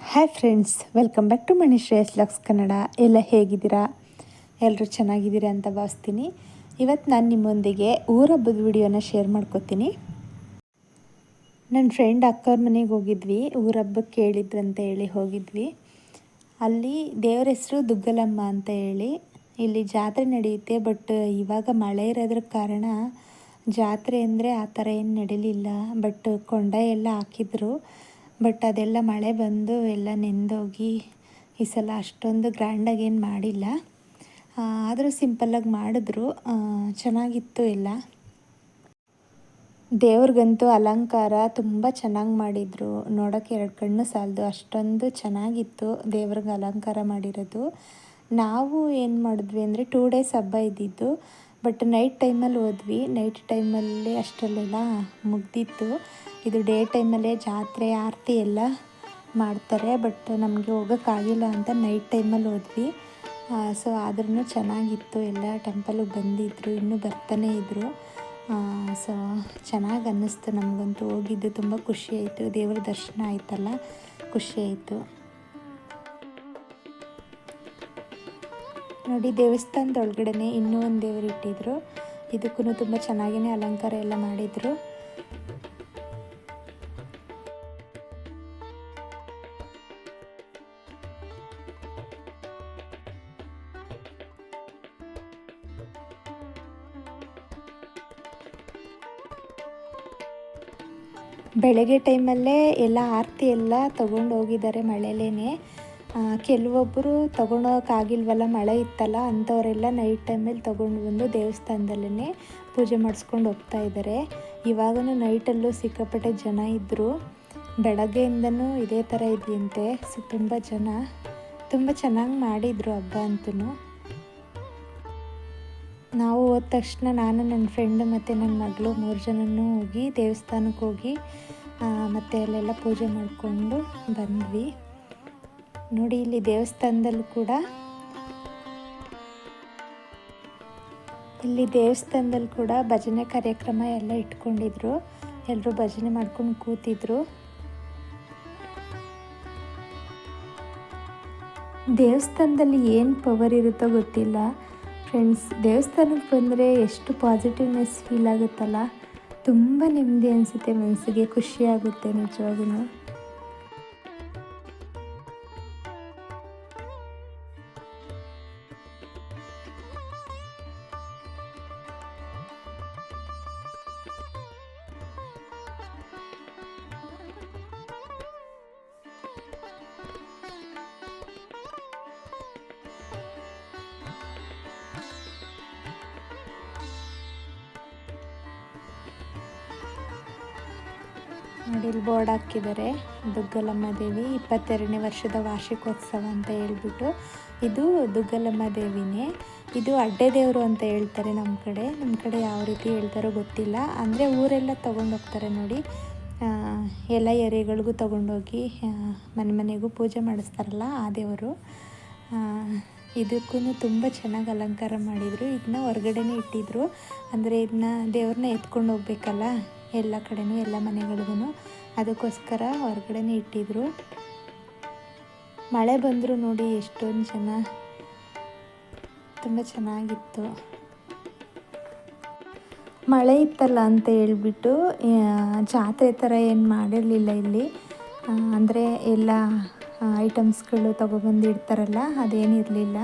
Hi friends welcome back to Mani Shreyas lux Kannada ಎಲ್ಲ ಹೇಗಿದ್ದೀರಾ? ಎಲ್ಲರೂ ಚೆನ್ನಾಗಿದ್ದೀರಾ ಅಂತ ಭಾವಿಸ್ತೀನಿ. ಇವತ್ತು ನಾನು ನಿಮ್ಮೊಂದಿಗೆ ಊರ ಹಬ್ಬದ ವಿಡಿಯೋನ ಶೇರ್ ಮಾಡ್ಕೋತೀನಿ. ನನ್ನ ಫ್ರೆಂಡ್ ಅಕ್ಕವ್ರ ಮನೆಗೆ ಹೋಗಿದ್ವಿ, ಊರ ಹಬ್ಬಕ್ಕೆ ಕೇಳಿದ್ರು ಅಂತ ಹೇಳಿ ಹೋಗಿದ್ವಿ. ಅಲ್ಲಿ ದೇವ್ರ ಹೆಸರು ದುಗ್ಗಲಮ್ಮ ಅಂತ ಹೇಳಿ. ಇಲ್ಲಿ ಜಾತ್ರೆ ನಡೆಯುತ್ತೆ, ಬಟ್ ಇವಾಗ ಮಳೆ ಇರೋದ್ರ ಕಾರಣ ಜಾತ್ರೆ ಅಂದರೆ ಆ ಥರ ಏನು ನಡೀಲಿಲ್ಲ. ಬಟ್ ಕೊಂಡ ಎಲ್ಲ ಹಾಕಿದ್ರು. ಬಟ್ ಅದೆಲ್ಲ ಮಳೆ ಬಂದು ಎಲ್ಲ ನೆಂದೋಗಿ ಈ ಸಲ ಅಷ್ಟೊಂದು ಗ್ರ್ಯಾಂಡಾಗಿ ಏನು ಮಾಡಿಲ್ಲ. ಆದರೂ ಸಿಂಪಲ್ಲಾಗಿ ಮಾಡಿದ್ರು. ಚೆನ್ನಾಗಿತ್ತು ಎಲ್ಲ. ದೇವ್ರಿಗಂತೂ ಅಲಂಕಾರ ತುಂಬ ಚೆನ್ನಾಗಿ ಮಾಡಿದರು. ನೋಡೋಕ್ಕೆ ಎರಡು ಕಣ್ಣು ಸಾಲದು. ಅಷ್ಟೊಂದು ಚೆನ್ನಾಗಿತ್ತು ದೇವ್ರಿಗೆ ಅಲಂಕಾರ ಮಾಡಿರೋದು. ನಾವು ಏನು ಮಾಡಿದ್ವಿ ಅಂದರೆ ಟೂ ಡೇಸ್ ಹಬ್ಬ ಇದ್ದಿದ್ದು. ಬಟ್ ನೈಟ್ ಟೈಮಲ್ಲಿ ಹೋದ್ವಿ. ನೈಟ್ ಟೈಮಲ್ಲಿ ಅಷ್ಟರಲ್ಲೆಲ್ಲ ಮುಗ್ದಿತ್ತು. ಇದು ಡೇ ಟೈಮಲ್ಲೇ ಜಾತ್ರೆ, ಆರತಿ ಎಲ್ಲ ಮಾಡ್ತಾರೆ. ಬಟ್ ನಮಗೆ ಹೋಗೋಕ್ಕಾಗಿಲ್ಲ ಅಂತ ನೈಟ್ ಟೈಮಲ್ಲಿ ಹೋದ್ವಿ. ಸೊ ಆದ್ರೂ ಚೆನ್ನಾಗಿತ್ತು. ಎಲ್ಲ ಟೆಂಪಲ್ಗೆ ಬಂದಿದ್ದರು ಇನ್ನೂ ಬರ್ತಾನೆ ಇದ್ದರು ಸೊ ಚೆನ್ನಾಗಿ ಅನ್ನಿಸ್ತು ನಮಗಂತೂ. ಹೋಗಿದ್ದು ತುಂಬ ಖುಷಿ ಆಯಿತು. ದೇವರ ದರ್ಶನ ಆಯಿತಲ್ಲ. ಖುಷಿ ಆಯಿತು. ನೋಡಿ ದೇವಸ್ಥಾನದ ಒಳಗಡೆನೆ ಇನ್ನೂ ಒಂದು ದೇವರು ಇಟ್ಟಿದ್ರು. ಇದಕ್ಕೂ ತುಂಬ ಚೆನ್ನಾಗಿನೇ ಅಲಂಕಾರ ಎಲ್ಲ ಮಾಡಿದರು. ಬೆಳಗ್ಗೆ ಟೈಮಲ್ಲೇ ಎಲ್ಲ ಆರತಿ ಎಲ್ಲ ತಗೊಂಡು ಹೋಗಿದ್ದಾರೆ ಮಳೆಲೇನೆ. ಕೆಲವೊಬ್ಬರು ತೊಗೊಳೋಕ್ಕಾಗಿಲ್ವಲ್ಲ ಮಳೆ ಇತ್ತಲ್ಲ, ಅಂಥವರೆಲ್ಲ ನೈಟ್ ಟೈಮಲ್ಲಿ ತೊಗೊಂಡು ಬಂದು ದೇವಸ್ಥಾನದಲ್ಲೇ ಪೂಜೆ ಮಾಡಿಸ್ಕೊಂಡು ಹೋಗ್ತಾ ಇದ್ದಾರೆ ಇವಾಗೂ ನೈಟಲ್ಲೂ ಸಿಕ್ಕಾಪಟ್ಟೆ ಜನ ಇದ್ದರು ಬೆಳಗ್ಗೆಯಿಂದನೂ ಇದೇ ಥರ ಇದೆಯಂತೆ, ಸೊ ತುಂಬ ಜನ, ತುಂಬ ಚೆನ್ನಾಗಿ ಮಾಡಿದರು ಹಬ್ಬ ಅಂತೂ ನಾವು ಹೋದ ತಕ್ಷಣ ನಾನು ನನ್ನ ಫ್ರೆಂಡ್ ಮತ್ತು ನನ್ನ ಮಗಳು ಮೂರು ಜನನೂ ಹೋಗಿ ದೇವಸ್ಥಾನಕ್ಕೆ ಹೋಗಿ ಮತ್ತು ಅಲ್ಲೆಲ್ಲ ಪೂಜೆ ಮಾಡಿಕೊಂಡು ಬಂದ್ವಿ. ನೋಡಿ, ಇಲ್ಲಿ ದೇವಸ್ಥಾನದಲ್ಲೂ ಕೂಡ. ಇಲ್ಲಿ ದೇವಸ್ಥಾನದಲ್ಲಿ ಕೂಡ ಭಜನೆ ಕಾರ್ಯಕ್ರಮ ಎಲ್ಲ ಇಟ್ಕೊಂಡಿದ್ರು. ಎಲ್ಲರೂ ಭಜನೆ ಮಾಡ್ಕೊಂಡು ಕೂತಿದ್ರು. ದೇವಸ್ಥಾನದಲ್ಲಿ ಏನು ಪವರ್ ಇರುತ್ತೋ ಗೊತ್ತಿಲ್ಲ. ಫ್ರೆಂಡ್ಸ್ ದೇವಸ್ಥಾನಕ್ಕೆ ಬಂದರೆ ಎಷ್ಟು ಪಾಸಿಟಿವ್ನೆಸ್ ಫೀಲ್ ಆಗುತ್ತಲ್ಲ. ತುಂಬ ನೆಮ್ಮದಿ ಅನಿಸುತ್ತೆ ಮನಸ್ಸಿಗೆ ಖುಷಿಯಾಗುತ್ತೆ ನಿಜವಾಗೂ ನೋಡಿ, ಇಲ್ಲಿ ಬೋರ್ಡ್ ಹಾಕಿದ್ದಾರೆ. ದುಗ್ಗಲಮ್ಮ ದೇವಿ, ಇಪ್ಪತ್ತೆರಡನೇ ವರ್ಷದ ವಾರ್ಷಿಕೋತ್ಸವ ಅಂತ ಹೇಳ್ಬಿಟ್ಟು ಇದು ದುಗ್ಗಲಮ್ಮ ದೇವಿನೇ. ಇದು ಅಡ್ಡೆ ದೇವರು ಅಂತ ಹೇಳ್ತಾರೆ ನಮ್ಮ ಕಡೆ. ನಮ್ಮ ಕಡೆ ಯಾವ ರೀತಿ ಹೇಳ್ತಾರೋ ಗೊತ್ತಿಲ್ಲ. ಅಂದರೆ ಊರೆಲ್ಲ ತೊಗೊಂಡೋಗ್ತಾರೆ ನೋಡಿ. ಎಲ್ಲ ಎರೆಗಳಿಗೂ ತೊಗೊಂಡೋಗಿ ಮನೆ ಮನೆಗೂ ಪೂಜೆ ಮಾಡಿಸ್ತಾರಲ್ಲ ಆ ದೇವರು. ಇದಕ್ಕೂ ತುಂಬ ಚೆನ್ನಾಗಿ ಅಲಂಕಾರ ಮಾಡಿದರು. ಇದನ್ನ ಹೊರಗಡೆನೇ ಇಟ್ಟಿದ್ರು. ಅಂದರೆ ಇದನ್ನ ದೇವ್ರನ್ನ ಎತ್ಕೊಂಡು ಹೋಗ್ಬೇಕಲ್ಲ ಎಲ್ಲ ಕಡೆಯೂ ಎಲ್ಲ ಮನೆಗಳಿಗೂ ಅದಕ್ಕೋಸ್ಕರ ಹೊರಗಡೆನೇ ಇಟ್ಟಿದ್ರು. ಮಳೆ ಬಂದರೂ ನೋಡಿ ಎಷ್ಟೊಂದು ಜನ. ತುಂಬ ಚೆನ್ನಾಗಿತ್ತು. ಮಳೆ ಇತ್ತಲ್ಲ ಅಂತ ಹೇಳ್ಬಿಟ್ಟು ಜಾತ್ರೆ ಥರ ಏನು ಮಾಡಿರಲಿಲ್ಲ ಇಲ್ಲಿ. ಅಂದರೆ ಎಲ್ಲ ಐಟಮ್ಸ್ಗಳು ತೊಗೊಬಂದು ಇಡ್ತಾರಲ್ಲ ಅದೇನಿರಲಿಲ್ಲ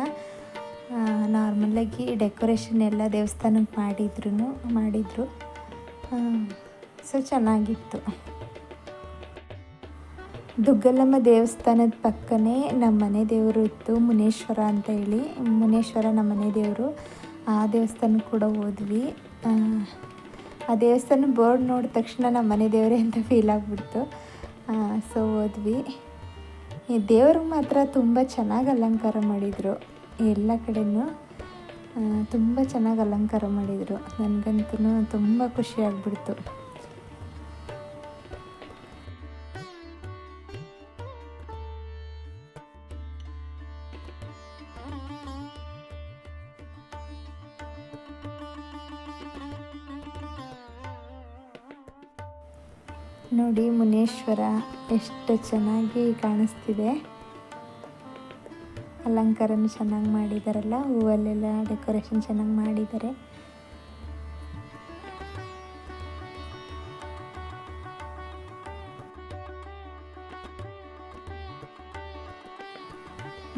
ನಾರ್ಮಲಾಗಿ ಡೆಕೋರೇಷನ್ ಎಲ್ಲ ದೇವಸ್ಥಾನಕ್ಕೆ ಮಾಡಿದ್ರು. ಮಾಡಿದರು ಸೊ ಚೆನ್ನಾಗಿತ್ತು. ದುಗ್ಗಲಮ್ಮ ದೇವಸ್ಥಾನದ ಪಕ್ಕನೇ ನಮ್ಮ ಮನೆ ದೇವರು ಇತ್ತು ಮುನೇಶ್ವರ ಅಂತ ಹೇಳಿ. ಮುನೇಶ್ವರ ನಮ್ಮ ಮನೆ ದೇವರು. ಆ ದೇವಸ್ಥಾನಕ್ಕೆ ಕೂಡ ಹೋದ್ವಿ. ಆ, ಆ ದೇವಸ್ಥಾನ ಬೋರ್ಡ್ ನೋಡಿದ ತಕ್ಷಣ ನಮ್ಮ ಮನೆ ದೇವರೇ ಅಂತ ಫೀಲ್ ಆಗಿಬಿಡ್ತು. ಸೊ ಹೋದ್ವಿ. ಈ ದೇವ್ರಿಗೆ ಮಾತ್ರ ತುಂಬ ಚೆನ್ನಾಗಿ ಅಲಂಕಾರ ಮಾಡಿದರು ಎಲ್ಲ ಕಡೆಯೂ ತುಂಬ ಚೆನ್ನಾಗಿ ಅಲಂಕಾರ ಮಾಡಿದರು. ನನಗಂತೂ ತುಂಬ ಖುಷಿ ಆಗಿಬಿಡ್ತು. ನೋಡಿ ಮುನೇಶ್ವರ, ಎಷ್ಟು ಚೆನ್ನಾಗಿ ಕಾಣಿಸ್ತಿದೆ. ಅಲಂಕಾರನು ಚೆನ್ನಾಗಿ ಮಾಡಿದಾರಲ್ಲ, ಹೂವಲ್ಲೆಲ್ಲ ಡೆಕೋರೇಷನ್ ಚೆನ್ನಾಗಿ ಮಾಡಿದ್ದಾರೆ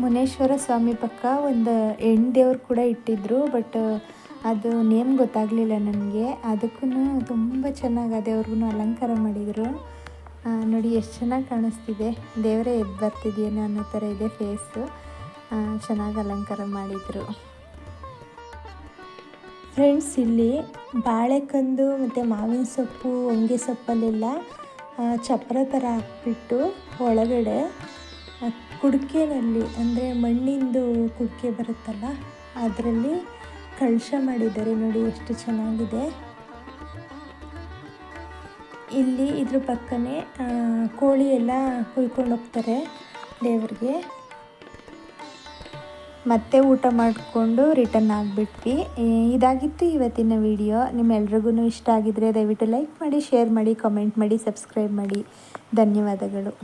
ಮುನೇಶ್ವರ ಸ್ವಾಮಿ ಪಕ್ಕ ಒಂದು ಹೆಣ್ಣು ದೇವ್ರು ಕೂಡ ಇಟ್ಟಿದ್ರು, ಬಟ್ ಅದು ನೇಮ್ ಗೊತ್ತಾಗಲಿಲ್ಲ ನನಗೆ. ಅದಕ್ಕೂ ತುಂಬ ಅದೇ ಅವ್ರಿಗೂ ಅಲಂಕಾರ ಮಾಡಿದರು. ನೋಡಿ ಎಷ್ಟು ಚೆನ್ನಾಗಿ ಕಾಣಿಸ್ತಿದೆ. ದೇವರೇ ಎದ್ದು ಬರ್ತಿದೆಯೇನೋ ಅನ್ನೋ ಥರ ಇದೆ ಫೇಸು. ಚೆನ್ನಾಗಿ ಅಲಂಕಾರ ಮಾಡಿದರು. ಫ್ರೆಂಡ್ಸ್, ಇಲ್ಲಿ ಬಾಳೆಕಂದು ಮತ್ತು ಮಾವಿನ ಸೊಪ್ಪು, ಹೊಂಗೆ ಸೊಪ್ಪಲ್ಲೆಲ್ಲ ಚಪ್ರ ಥರ ಹಾಕ್ಬಿಟ್ಟು ಒಳಗಡೆ ಕುಡಿಕೆನಲ್ಲಿ, ಅಂದರೆ ಮಣ್ಣಿಂದು ಕುಡಿಕೆ ಬರುತ್ತಲ್ಲ, ಅದರಲ್ಲಿ ಕಳಶ ಮಾಡಿದ್ದಾರೆ ನೋಡಿ, ಎಷ್ಟು ಚೆನ್ನಾಗಿದೆ. ಇಲ್ಲಿ ಇದ್ರ ಪಕ್ಕನೇ ಕೋಳಿ ಎಲ್ಲ ಕುಯ್ಕೊಂಡು ಹೋಗ್ತಾರೆ ದೇವರಿಗೆ. ಮತ್ತೆ ಊಟ ಮಾಡಿಕೊಂಡು ರಿಟರ್ನ್ ಆಗಿಬಿಟ್ವಿ. ಇದಾಗಿತ್ತು ಇವತ್ತಿನ ವಿಡಿಯೋ ನಿಮ್ಮೆಲ್ರಿಗೂ ಇಷ್ಟ ಆಗಿದ್ರೆ ದಯವಿಟ್ಟು ಲೈಕ್ ಮಾಡಿ ಶೇರ್ ಮಾಡಿ ಕಾಮೆಂಟ್ ಮಾಡಿ ಸಬ್ಸ್ಕ್ರೈಬ್ ಮಾಡಿ. ಧನ್ಯವಾದಗಳು.